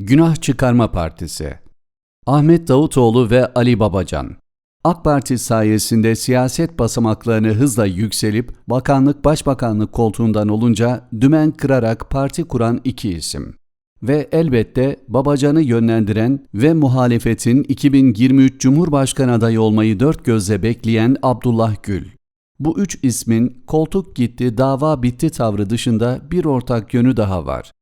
Günah Çıkarma Partisi Ahmet Davutoğlu ve Ali Babacan AK Parti sayesinde siyaset basamaklarını hızla yükselip bakanlık başbakanlık koltuğundan olunca dümen kırarak parti kuran iki isim. Ve elbette Babacan'ı yönlendiren ve muhalefetin 2023 Cumhurbaşkanı adayı olmayı dört gözle bekleyen Abdullah Gül. Bu üç ismin koltuk gitti, dava bitti tavrı dışında bir ortak yönü daha var.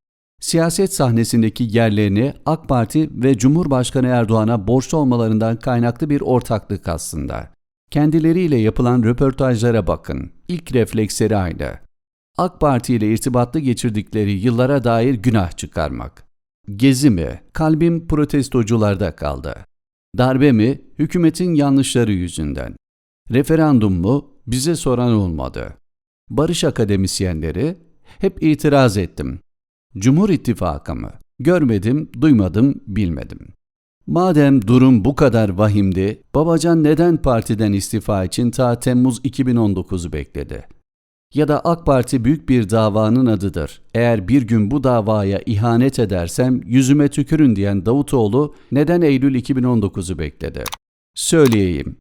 Siyaset sahnesindeki yerlerini AK Parti ve Cumhurbaşkanı Erdoğan'a borçlu olmalarından kaynaklı bir ortaklık aslında. Kendileriyle yapılan röportajlara bakın. İlk refleksleri aynı. AK Parti ile irtibatlı geçirdikleri yıllara dair günah çıkarmak. Gezi mi? Kalbim protestocularda kaldı. Darbe mi? Hükümetin yanlışları yüzünden. Referandum mu? Bize soran olmadı. Barış akademisyenleri hep itiraz ettim. Cumhur İttifakı mı? Görmedim, duymadım, bilmedim. Madem durum bu kadar vahimdi, Babacan neden partiden istifa için ta Temmuz 2019'u bekledi? Ya da AK Parti büyük bir davanın adıdır. Eğer bir gün bu davaya ihanet edersem yüzüme tükürün diyen Davutoğlu neden Eylül 2019'u bekledi? Söyleyeyim.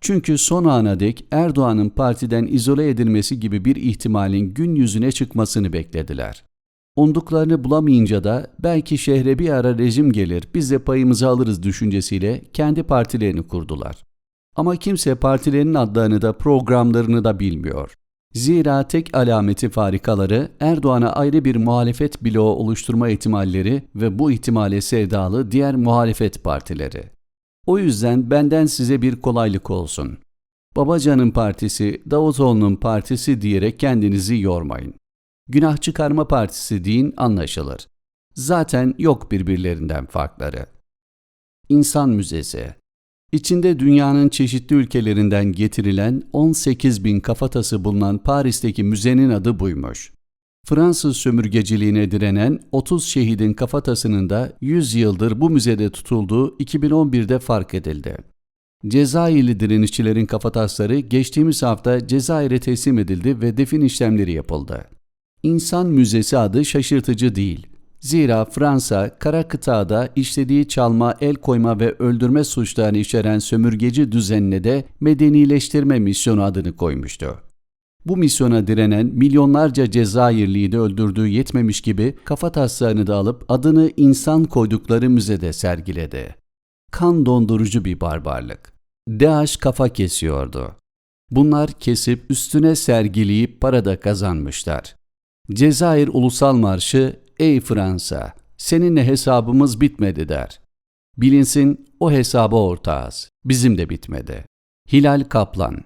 Çünkü son ana dek Erdoğan'ın partiden izole edilmesi gibi bir ihtimalin gün yüzüne çıkmasını beklediler. Umduklarını bulamayınca da belki şehre bir ara rejim gelir, biz de payımızı alırız düşüncesiyle kendi partilerini kurdular. Ama kimse partilerinin adlarını da programlarını da bilmiyor. Zira tek alameti farikaları Erdoğan'a ayrı bir muhalefet bloğu oluşturma ihtimalleri ve bu ihtimale sevdalı diğer muhalefet partileri. O yüzden benden size bir kolaylık olsun. Babacan'ın partisi, Davutoğlu'nun partisi diyerek kendinizi yormayın. Günah çıkarma partisi deyin anlaşılır. Zaten yok birbirlerinden farkları. İnsan Müzesi İçinde dünyanın çeşitli ülkelerinden getirilen 18 bin kafatası bulunan Paris'teki müzenin adı buymuş. Fransız sömürgeciliğine direnen 30 şehidin kafatasının da 100 yıldır bu müzede tutulduğu 2011'de fark edildi. Cezayirli direnişçilerin kafatasları geçtiğimiz hafta Cezayir'e teslim edildi ve defin işlemleri yapıldı. İnsan Müzesi adı şaşırtıcı değil. Zira Fransa, kara kıtada işlediği çalma, el koyma ve öldürme suçlarını içeren sömürgeci düzenine de medenileştirme misyonu adını koymuştu. Bu misyona direnen milyonlarca Cezayirliyi de öldürdüğü yetmemiş gibi kafa taslarını da alıp adını insan koydukları müzede sergiledi. Kan dondurucu bir barbarlık. DAEŞ kafa kesiyordu. Bunlar kesip üstüne sergileyip para da kazanmışlar. Cezayir Ulusal Marşı Ey Fransa, seninle hesabımız bitmedi der. Bilinsin o hesaba ortağız. Bizim de bitmedi. Hilal Kaplan